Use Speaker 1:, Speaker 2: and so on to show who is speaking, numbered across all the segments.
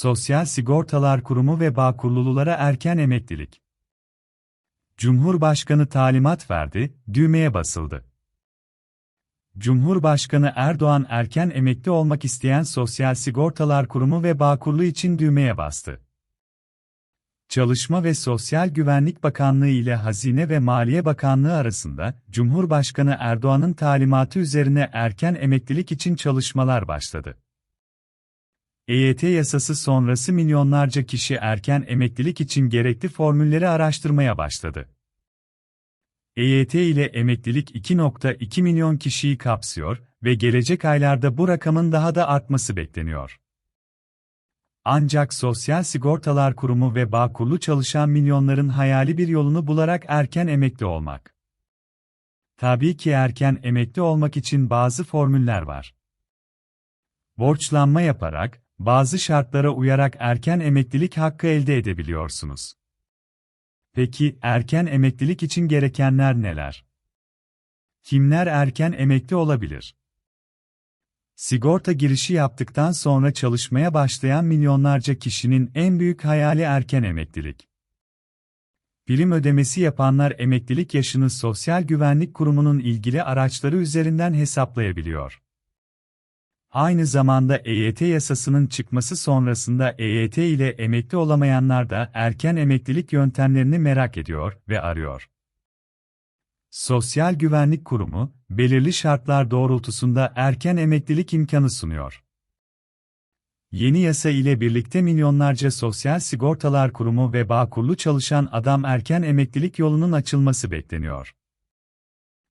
Speaker 1: Sosyal Sigortalar Kurumu ve Bağkurlululara erken emeklilik. Cumhurbaşkanı talimat verdi, düğmeye basıldı. Cumhurbaşkanı Erdoğan erken emekli olmak isteyen Sosyal Sigortalar Kurumu ve Bağkurlu için düğmeye bastı. Çalışma ve Sosyal Güvenlik Bakanlığı ile Hazine ve Maliye Bakanlığı arasında Cumhurbaşkanı Erdoğan'ın talimatı üzerine erken emeklilik için çalışmalar başladı. EYT yasası sonrası milyonlarca kişi erken emeklilik için gerekli formülleri araştırmaya başladı. EYT ile emeklilik 2.2 milyon kişiyi kapsıyor ve gelecek aylarda bu rakamın daha da artması bekleniyor. Ancak Sosyal Sigortalar Kurumu ve Bağkurlu çalışan milyonların hayali bir yolunu bularak erken emekli olmak. Tabii ki erken emekli olmak için bazı formüller var. Borçlanma yaparak, bazı şartlara uyarak erken emeklilik hakkı elde edebiliyorsunuz. Peki erken emeklilik için gerekenler neler? Kimler erken emekli olabilir? Sigorta girişi yaptıktan sonra çalışmaya başlayan milyonlarca kişinin en büyük hayali erken emeklilik. Prim ödemesi yapanlar emeklilik yaşını Sosyal Güvenlik Kurumu'nun ilgili araçları üzerinden hesaplayabiliyor. Aynı zamanda EYT yasasının çıkması sonrasında EYT ile emekli olamayanlar da erken emeklilik yöntemlerini merak ediyor ve arıyor. Sosyal Güvenlik Kurumu, belirli şartlar doğrultusunda erken emeklilik imkanı sunuyor. Yeni yasa ile birlikte milyonlarca Sosyal Sigortalar Kurumu ve Bağkurlu çalışan adam erken emeklilik yolunun açılması bekleniyor.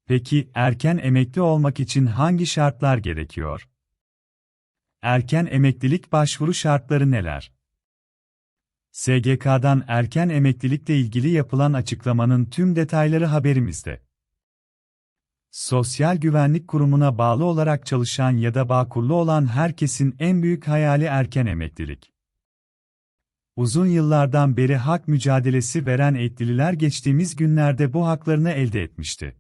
Speaker 1: Peki erken emekli olmak için hangi şartlar gerekiyor? Erken emeklilik başvuru şartları neler? SGK'dan erken emeklilikle ilgili yapılan açıklamanın tüm detayları haberimizde. Sosyal Güvenlik Kurumu'na bağlı olarak çalışan ya da bağkurlu olan herkesin en büyük hayali erken emeklilik. Uzun yıllardan beri hak mücadelesi veren etkililer geçtiğimiz günlerde bu haklarını elde etmişti.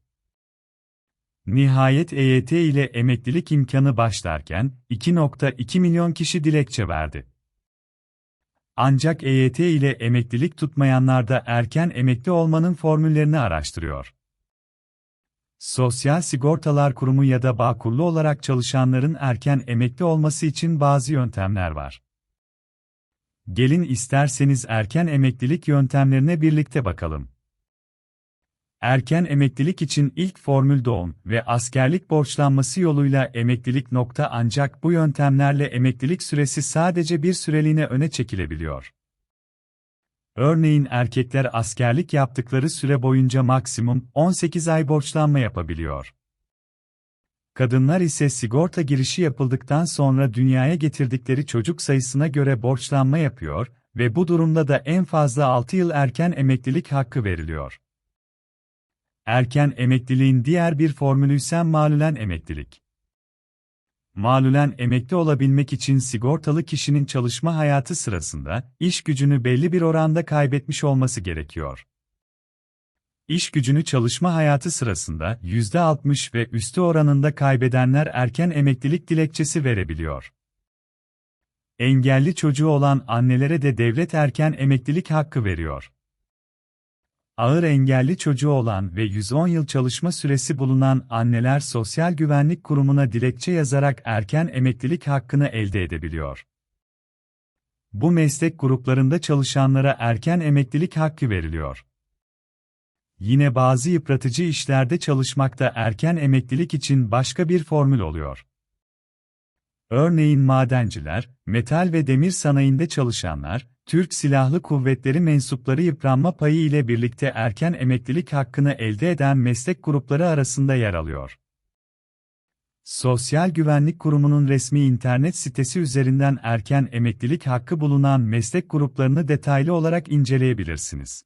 Speaker 1: Nihayet EYT ile emeklilik imkanı başlarken 2.2 milyon kişi dilekçe verdi. Ancak EYT ile emeklilik tutmayanlar da erken emekli olmanın formüllerini araştırıyor. Sosyal Sigortalar Kurumu ya da Bağkurlu olarak çalışanların erken emekli olması için bazı yöntemler var. Gelin isterseniz erken emeklilik yöntemlerine birlikte bakalım. Erken emeklilik için ilk formül doğum ve askerlik borçlanması yoluyla emeklilik nokta ancak bu yöntemlerle emeklilik süresi sadece bir süreliğine öne çekilebiliyor. Örneğin erkekler askerlik yaptıkları süre boyunca maksimum 18 ay borçlanma yapabiliyor. Kadınlar ise sigorta girişi yapıldıktan sonra dünyaya getirdikleri çocuk sayısına göre borçlanma yapıyor ve bu durumda da en fazla 6 yıl erken emeklilik hakkı veriliyor. Erken emekliliğin diğer bir formülü ise malulen emeklilik. Malulen emekli olabilmek için sigortalı kişinin çalışma hayatı sırasında iş gücünü belli bir oranda kaybetmiş olması gerekiyor. İş gücünü çalışma hayatı sırasında %60 ve üstü oranında kaybedenler erken emeklilik dilekçesi verebiliyor. Engelli çocuğu olan annelere de devlet erken emeklilik hakkı veriyor ağır engelli çocuğu olan ve 110 yıl çalışma süresi bulunan anneler Sosyal Güvenlik Kurumu'na dilekçe yazarak erken emeklilik hakkını elde edebiliyor. Bu meslek gruplarında çalışanlara erken emeklilik hakkı veriliyor. Yine bazı yıpratıcı işlerde çalışmakta erken emeklilik için başka bir formül oluyor. Örneğin madenciler, metal ve demir sanayinde çalışanlar, Türk Silahlı Kuvvetleri mensupları yıpranma payı ile birlikte erken emeklilik hakkını elde eden meslek grupları arasında yer alıyor. Sosyal Güvenlik Kurumu'nun resmi internet sitesi üzerinden erken emeklilik hakkı bulunan meslek gruplarını detaylı olarak inceleyebilirsiniz.